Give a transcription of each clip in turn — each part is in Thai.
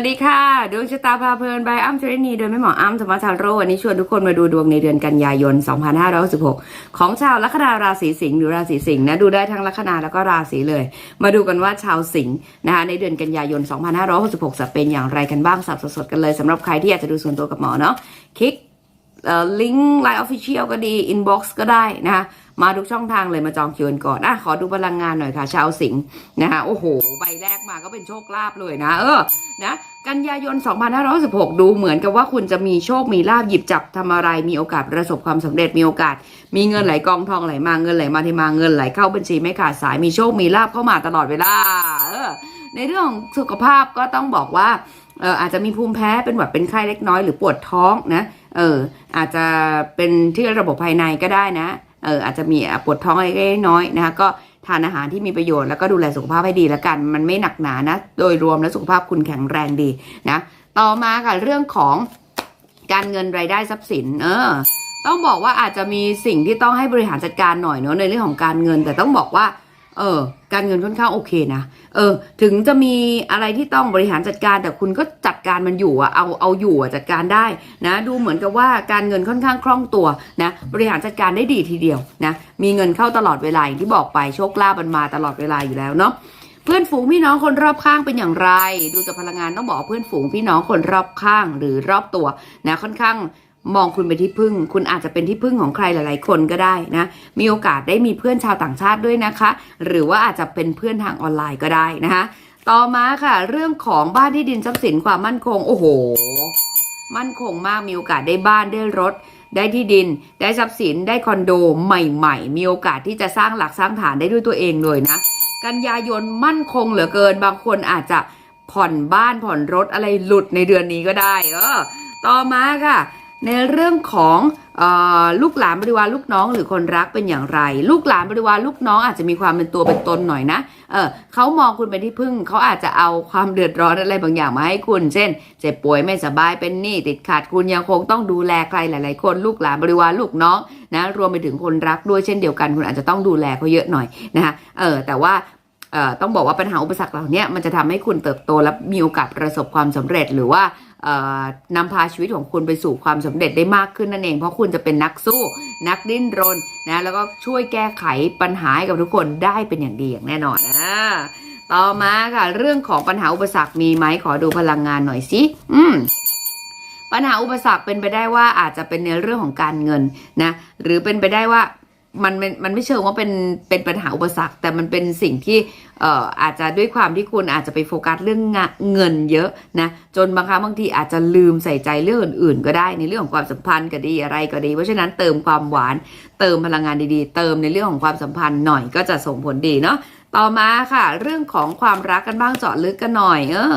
วัสดีค่ะ ดวงชะตาพาเพลินบอ้ำเทรนีโดยแม่หมออ้ำธรรมชาโรวันนี้ชวนทุกคนมาดูดวงในเดือนกันยายน 2566 ของชาวลัคนาราศีสิงห์หรือราศีสิงห์นะดูได้ทั้งลัคนาแล้วก็ราศีเลย มาดูกันว่าชาวสิงห์นะคะในเดือนกันยายน 2566 จะเป็นอย่างไรกันบ้างสับสดๆกันเลยสำหรับใครที่อยากจะดูส่วนตัวกับหมอเนาะคลิกลิงก์ไลน์ออฟฟิเชียลก็ดีอินบ็อกซ์ก็ได้นะคะ มาทุกช่องทางเลยมาจองคิวกันก่อนอะขอดูพลังงานหน่อยค่ะ ชาวสิงห์นะคะโอ้โหใบแรกมาก็เป็นโชคลาภเลยนะ เออนะกันยายน 2516 ดูเหมือนกับว่าคุณจะมีโชค มีลาภหยิบจับทำอะไร มีโอกาสประสบความสำเร็จ มีโอกาส มีเงินไหลกองทองไหลมา เงินไหลมาที่มา เงินไหลเข้าบัญชีไม่ขาดสาย มีโชค มีลาภเข้ามาตลอดเวลา เออ ในเรื่องของสุขภาพก็ต้องบอกว่า เอออาจจะมีภูมิแพ้ เป็นหวัด เป็นไข้เล็กน้อย หรือปวดท้องนะ เออ อาจจะเป็นที่ระบบภายในก็ได้นะ เอออาจจะมีปวดท้องเล็กน้อยนะคะก็ทานอาหารที่มีประโยชน์แล้วก็ดูแลสุขภาพให้ดีแล้วกัน มันไม่หนักหนานะ โดยรวมแล้วสุขภาพคุณแข็งแรงดีนะ ต่อมาค่ะเรื่องของการเงินรายได้ทรัพย์สิน เออ ต้องบอกว่าอาจจะมีสิ่งที่ต้องให้บริหารจัดการหน่อยเนาะในเรื่องของการเงิน แต่ต้องบอกว่า เออ การเงินค่อนข้างโอเคนะ เออ ถึงจะมีอะไรที่ต้องบริหารจัดการ แต่คุณก็จัดการมันอยู่อะเอา เอาอยู่อะจัดการได้นะ ดูเหมือนกับว่าการเงินค่อนข้างคล่องตัวนะ บริหารจัดการได้ดีทีเดียวนะ มีเงินเข้าตลอดเวลาอย่างที่บอกไปโชคลาภมันมาตลอดเวลาอยู่แล้วเนาะเพื่อนฝูงพี่น้องคนรอบข้างเป็นอย่างไร ดูจากพลังงานต้องบอกเพื่อนฝูงพี่น้องคนรอบข้างหรือรอบตัวนะค่อนข้าง มองคุณเป็นที่พึ่ง คุณอาจจะเป็นที่พึ่งของใครหลาย ๆ คนก็ได้นะ มีโอกาสได้มีเพื่อนชาวต่างชาติด้วยนะคะ หรือว่าอาจจะเป็นเพื่อนทางออนไลน์ก็ได้นะคะ ต่อมาค่ะ เรื่องของบ้านที่ดินทรัพย์สินความมั่นคง โอ้โห มั่นคงมาก มีโอกาสได้บ้านได้รถ ได้ที่ดิน ได้ทรัพย์สิน ได้คอนโดใหม่ ๆ มีโอกาสที่จะสร้างหลักสร้างฐานได้ด้วยตัวเองเลยนะ กันยายนมั่นคงเหลือเกิน บางคนอาจจะผ่อนบ้านผ่อนรถอะไรหลุดในเดือนนี้ก็ได้ เออ ต่อมาค่ะ ในเรื่องของออลูกหลานบริวารลูกน้องหรือคนรักเป็นอย่างไร ลูกหลานบริวารลูกน้องอาจจะมีความเป็นตัวเป็นตนหน่อยนะเออเขามองคุณเป็นที่พึ่งเขาอาจจะเอาความเดือดร้อนอะไรบางอย่างมาให้คุณ เช่น เจ็บป่วยไม่สบายเป็นหนี้ติดขัดคุณยังคงต้องดูแลใครหลาย ๆ คนลูกหลานบริวารลูกน้องนะรวมไปถึงคนรักด้วยเช่นเดียวกันคุณอาจจะต้องดูแลเขาเยอะหน่อยนะคะเออแต่ว่าต้องบอกว่าปัญหาอุปสรรคเหล่านี้มันจะทำให้คุณเติบโตและมีโอกาสประสบความสำเร็จหรือว่า นำพาชีวิตของคุณไปสู่ความสำเร็จได้มากขึ้นนั่นเอง เพราะคุณจะเป็นนักสู้ นักดิ้นรนนะแล้วก็ช่วยแก้ไขปัญหาให้กับทุกคนได้เป็นอย่างดีอย่างแน่นอนอ่าต่อมาค่ะ เรื่องของปัญหาอุปสรรคมีไหมขอดูพลังงานหน่อยสิอืมปัญหาอุปสรรคเป็นไปได้ว่าอาจจะเป็นในเรื่องของการเงินนะหรือเป็นไปได้ว่า มันมันไม่เชิงว่าเป็นเป็นปัญหาอุปสรรค แต่มันเป็นสิ่งที่เอ่ออาจจะด้วยความที่คุณอาจจะไปโฟกัสเรื่องงเงินเยอะนะจนบางครั้งบางทีอาจจะลืมใส่ใจเรื่องอื่นๆ ก็ได้ในเรื่องของความสัมพันธ์ก็ดีอะไรก็ดี เพราะฉะนั้นเติมความหวาน เติมพลังงานดีๆ เติมในเรื่องของความสัมพันธ์หน่อยก็จะส่งผลดีเนาะต่อมาค่ะ เรื่องของความรักกันบ้างเจาะลึกกันหน่อย เออ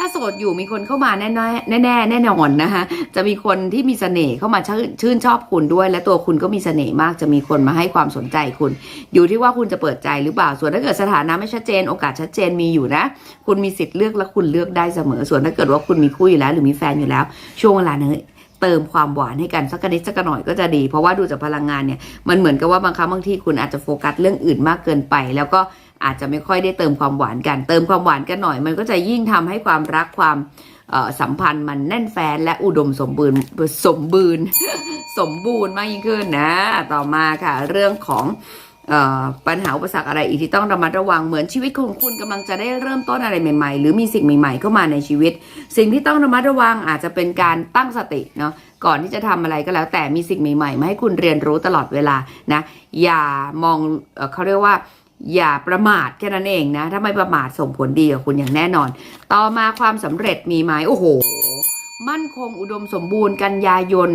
ถ้าโสดอยู่มีคนเข้ามาแน่แน่แน่แน่นอนนะคะจะมีคนที่มีเสน่ห์เข้ามาชื่นชื่นชอบคุณด้วย และตัวคุณก็มีเสน่ห์มากจะมีคนมาให้ความสนใจคุณ อยู่ที่ว่าคุณจะเปิดใจหรือเปล่าส่วนถ้าเกิดสถานะไม่ชัดเจน โอกาสชัดเจนมีอยู่นะ คุณมีสิทธิ์เลือกและคุณเลือกได้เสมอ ส่วนถ้าเกิดว่าคุณมีคู่อยู่แล้ว หรือมีแฟนอยู่แล้ว ช่วงเวลานี้เติมความหวานให้กันสักนิดสักหน่อยก็จะดี เพราะว่าดูจากพลังงานเนี่ยมันเหมือนกับว่าบางครั้งบางทีคุณอาจจะโฟกัสเรื่องอื่นมากเกินไป แล้วก็ อาจจะไม่ค่อยได้เติมความหวานกัน เติมความหวานกันหน่อย มันก็จะยิ่งทำให้ความรักความสัมพันธ์มันแน่นแฟนและอุดมสมบูรณ์สมบูรณ์สมบูรณ์มากยิ่งขึ้นนะ ต่อมาค่ะ เรื่องของปัญหาอุปสรรคอะไรอีกที่ต้องระมัดระวังเหมือนชีวิตของคุณกำลังจะได้เริ่มต้นอะไรใหม่ๆ หรือมีสิ่งใหม่ๆเข้ามาในชีวิต สิ่งที่ต้องระมัดระวังอาจจะเป็นการตั้งสติเนาะก่อนที่จะทำอะไรก็แล้วแต่มีสิ่งใหม่ๆมาให้คุณเรียนรู้ตลอดเวลานะอย่ามองเอเขาเรียกว่า อย่าประมาทแค่นั้นเองนะ ถ้าไม่ประมาทส่งผลดีกับคุณอย่างแน่นอน ต่อมาความสำเร็จมีไหมโอ้โห มั่นคงอุดมสมบูรณ์กันยายน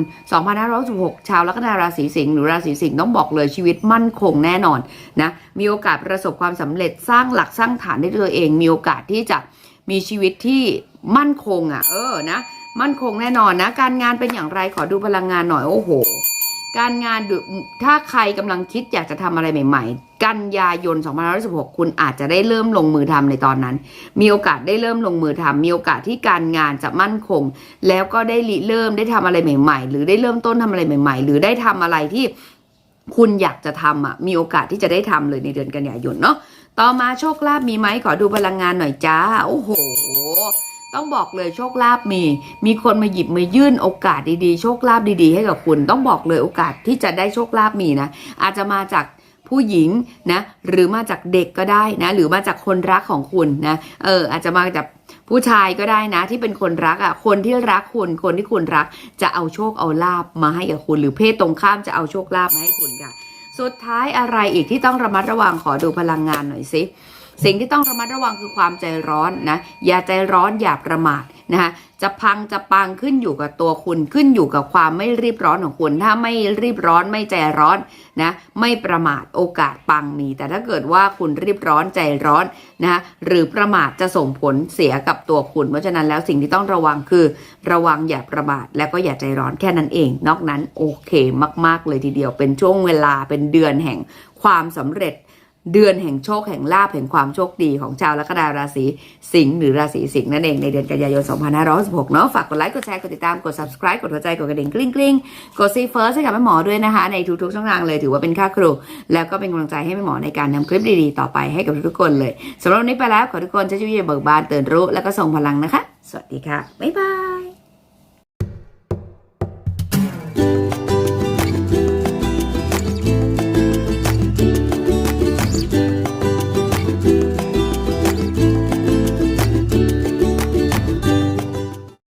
2566 ชาวลัคนาราศีสิงห์หรือราศีสิงห์ต้องบอกเลยชีวิตมั่นคงแน่นอนนะมีโอกาสประสบความสำเร็จสร้างหลักสร้างฐานได้ด้วยตัวเอง มีโอกาสที่จะมีชีวิตที่มั่นคงอะ่ะ เออนะ มั่นคงแน่นอนนะ การงานเป็นอย่างไรขอดูพลังงานหน่อยโอ้โห การงานถ้าใครกำลังคิดอยากจะทำอะไรใหม่ ๆ กันยายน2516 คุณอาจจะได้เริ่มลงมือทำในตอนนั้น มีโอกาสได้เริ่มลงมือทำมีโอกาสที่การงานจะมั่นคง แล้วก็ได้เริ่มได้ทำอะไรใหม่ ๆ หรือได้เริ่มต้นทำอะไรใหม่ ๆ หรือได้ทำอะไรที่คุณอยากจะทำอะมีโอกาสที่จะได้ทำเลยในเดือนกันยายนเนาะต่อมาโชคลาภมีไหมขอดูพลังงานหน่อยจ้า โอ้โห ต้องบอกเลยโชคลาภมี มีคนมาหยิบมายื่นโอกาสดีๆ โชคลาภดีๆ ให้กับคุณ ต้องบอกเลยโอกาสที่จะได้โชคลาภมีนะ อาจจะมาจากผู้หญิงนะหรือมาจากเด็กก็ได้นะ หรือมาจากคนรักของคุณนะเอออาจจะมาจากผู้ชายก็ได้นะ ที่เป็นคนรักอะคนที่รักคุณคนที่คุณรักจะเอาโชคเอาลาบมาให้กับคุณหรือเพศตรงข้ามจะเอาโชคลาภมาให้คุณค่ะ สุดท้ายอะไรอีกที่ต้องระมัดระวังขอดูพลังงานหน่อยสิ สิ่งที่ต้องระมัดระวังคือความใจร้อนนะ อย่าใจร้อนอย่าประมาทนะคะจะพังจะปังขึ้นอยู่กับตัวคุณขึ้นอยู่กับความไม่รีบร้อนของคุณ ถ้าไม่รีบร้อนไม่ใจร้อนนะไม่ประมาทโอกาสปังมี แต่ถ้าเกิดว่าคุณรีบร้อนใจร้อนนะคะหรือประมาทจะส่งผลเสียกับตัวคุณเพราะฉะนั้นแล้วสิ่งที่ต้องระวังคือ ระวังอย่าประมาทและก็อย่าใจร้อนแค่นั้นเอง นอกนั้นโอเคมาก ๆ เลยทีเดียวเป็นช่วงเวลาเป็นเดือนแห่งความสำเร็จ เดือนแห่งโชคแห่งลาภแห่งความโชคดีของชาวลัคนาราศีสิงห์หรือราศีสิงห์นั่นเองในเดือนกันยายน 2566 เนาะฝากกดไลค์กดแชร์กดติดตามกด subscribe กดหัวใจกดกระดิ่งกลิ้งกลิ้งกดซีเฟิร์สให้กับแม่หมอด้วยนะคะ ในทุกๆช่องทางเลยถือว่าเป็นค่าครู แล้วก็เป็นกำลังใจให้แม่หมอในการทำคลิปดีๆ ต่อไปให้กับทุกๆคนเลยสำหรับวันนี้ไปแล้วขอทุกคนใช้ชีวิตอย่าเบิกบานตื่นรู้แล้วก็ส่งพลังนะคะ สวัสดีค่ะบ๊ายบาย